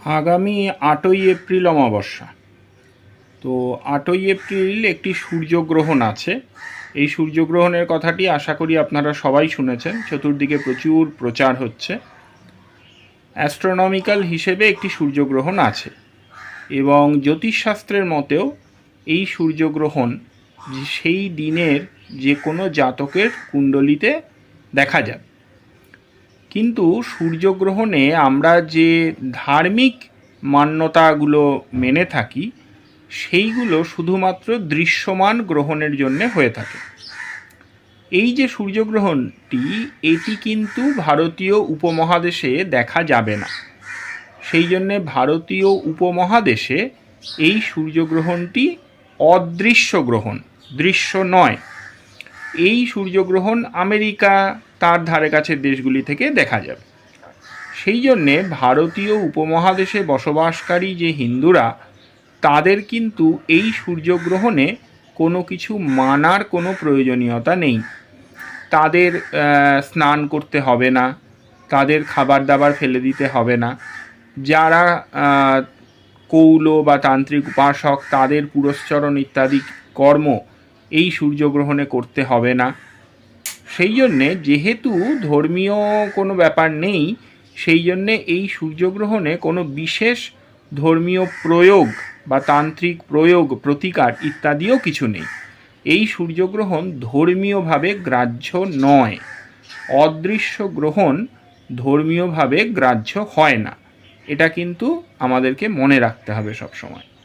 আগামী আটই এপ্রিল অমাবস্যা। তো আটই এপ্রিল একটি সূর্যগ্রহণ আছে। এই সূর্যগ্রহণের কথাটি আশা করি আপনারা সবাই শুনেছেন। চতুর্দিকে প্রচুর প্রচার হচ্ছে। অ্যাস্ট্রোনমিক্যাল হিসেবে একটি সূর্যগ্রহণ আছে এবং জ্যোতিষশাস্ত্রের মতেও এই সূর্যগ্রহণ সেই দিনের যে কোনো জাতকের কুণ্ডলিতে দেখা যাবে কিন্তু সূর্যগ্রহণে আমরা যে ধার্মিক মান্যতাগুলো মেনে থাকি, সেইগুলো শুধুমাত্র দৃশ্যমান গ্রহণের জন্য হয়ে থাকে। এই যে সূর্যগ্রহণটি, এটি কিন্তু ভারতীয় উপমহাদেশে দেখা যাবে না। সেই জন্যে ভারতীয় উপমহাদেশে এই সূর্যগ্রহণটি অদৃশ্য গ্রহণ, দৃশ্য নয়। এই সূর্যগ্রহণ আমেরিকা তার ধারে কাছের দেশগুলি থেকে দেখা যাবে। সেই জন্যে ভারতীয় উপমহাদেশে বসবাসকারী যে হিন্দুরা, তাদের কিন্তু এই সূর্যগ্রহণে কোনো কিছু মানার কোনো প্রয়োজনীয়তা নেই। তাদের স্নান করতে হবে না, তাদের খাবার দাবার ফেলে দিতে হবে না। যারা কৌল বা তান্ত্রিক উপাসক, তাদের পুরস্চরণ ইত্যাদি কর্ম এই সূর্যগ্রহণে করতে হবে না। সেই জন্যে যেহেতু ধর্মীয় কোনো ব্যাপার নেই, সেই জন্যে এই সূর্যগ্রহণে কোনো বিশেষ ধর্মীয় প্রয়োগ বা তান্ত্রিক প্রয়োগ, প্রতিকার ইত্যাদিও কিছু নেই। এই সূর্যগ্রহণ ধর্মীয়ভাবে গ্রাহ্য নয়। অদৃশ্য গ্রহণ ধর্মীয়ভাবে গ্রাহ্য হয় না। এটা কিন্তু আমাদেরকে মনে রাখতে হবে সবসময়।